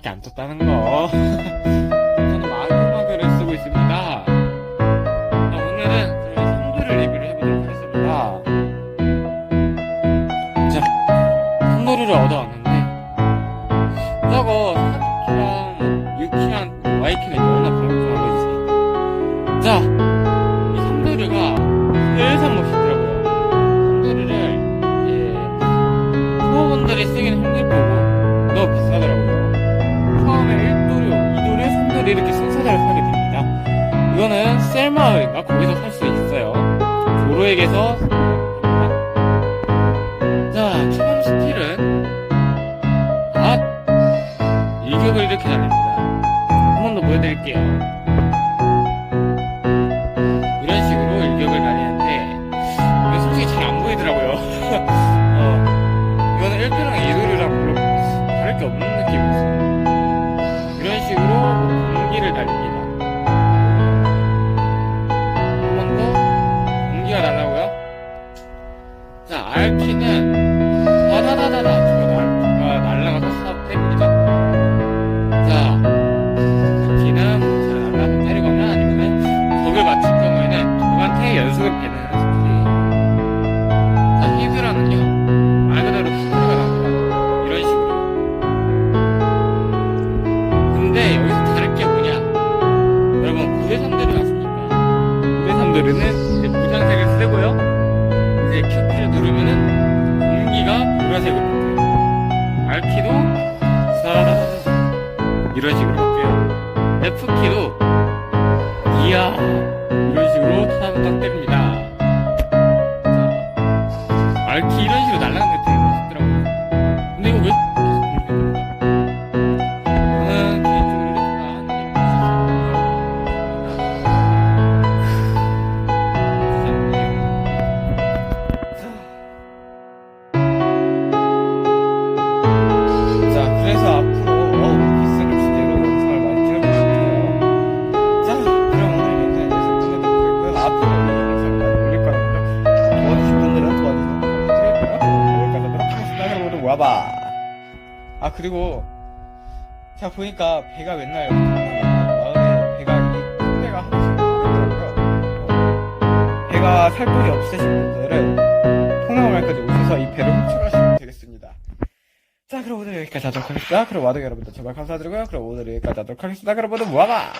개밖에 안 떴다는 거. 저는 마그마그를 쓰고 있습니다. 자, 오늘은 저희 선도를 리뷰를 해보도록 하겠습니다. 자, 선도를 얻어왔는데, 저거 사키랑 유키랑 와이키는 너무나 불안정한 거지. 자, 2도류, 3도류 이렇게 순서대로 사게 됩니다. 이거는 셀마을인가 거기서 살 수 있어요. 도로에게서 자, 처음 스킬은 아 일격을 이렇게 자, 알키는 다다다다다 날라가서 싹 때립니다. 자, 잘 날라서 때리거나 아니면은 적을 맞출 경우에는 적한테 연속을 배는 스킬이에요. 자, 히드라는요, 말 그대로 히드라가. 이런 식으로. 근데 여기서 다를 게 뭐냐? 여러분, 구대삼들이 맞습니까? 구대삼들은 이제 무장색을 쓰고요. 이제 큐키를 누르면은 공기가 보라색으로 바뀌어요. R키도 사라라라 이런 식으로 바뀌어요. F키도 이야 이런 식으로 타닥 때립니다. 자, R키 이런 식으로 날아가는 게 되게 멋있더라고요. 모아봐. 아, 그리고 제가 보니까 배가 맨날. 마을에 배가 이큰 배가 하나씩 있더라고요. 배가 살 곳이 없으신 분들은 통나무말까지 오셔서 이 배를 훔쳐가시면 되겠습니다. 자, 그럼 오늘 여기까지 하도록 하겠습니다. 그럼 와도 여러분들 정말 감사드리고요. 그럼 오늘 여기까지 하도록 하겠습니다. 그럼 모두 모아봐!